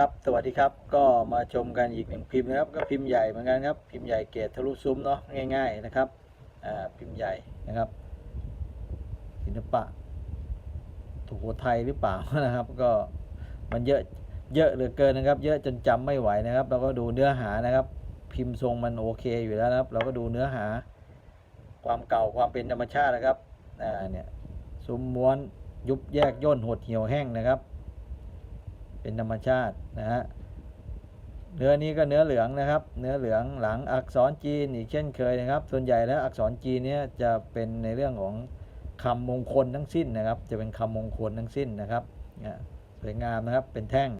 ครับสวัสดีครับก็มาชมกันอีกหนึ่งพิมพ์นะครับ ก็พิมพ์ใหญ่เหมือนกันครับ พิมพ์ใหญ่เกรดทะลุซุ้มเนาะง่าย ๆนะครับอ่าพิมพ์ใหญ่นะครับศิลปะถูโขทัยหรือเปล่านะครับก็มันเยอะเยอะเหลือเกินนะครับ เยอะจนจำไม่ไหวนะครับ เราก็ดูเนื้อหานะครับ พิมพ์ทรงมันโอเคอยู่แล้วนะครับ เราก็ดูเนื้อหา ความเก่าความเป็นธรรมชาตินะครับอ่าเนี่ยซุ้มม้วนยุบแยกย่นหดเหี่ยวแห้งนะครับ เป็นธรรมชาตินะฮะเนื้อนี้ก็เนื้อเหลืองนะครับ เนื้อเหลืองหลังอักษรจีนอีกเช่นเคยนะครับ ส่วนใหญ่แล้วอักษรจีนเนี้ยจะเป็นในเรื่องของคำมงคลทั้งสิ้นนะครับ จะเป็นคำมงคลทั้งสิ้นนะครับสวยงามนะครับเป็นแท่ง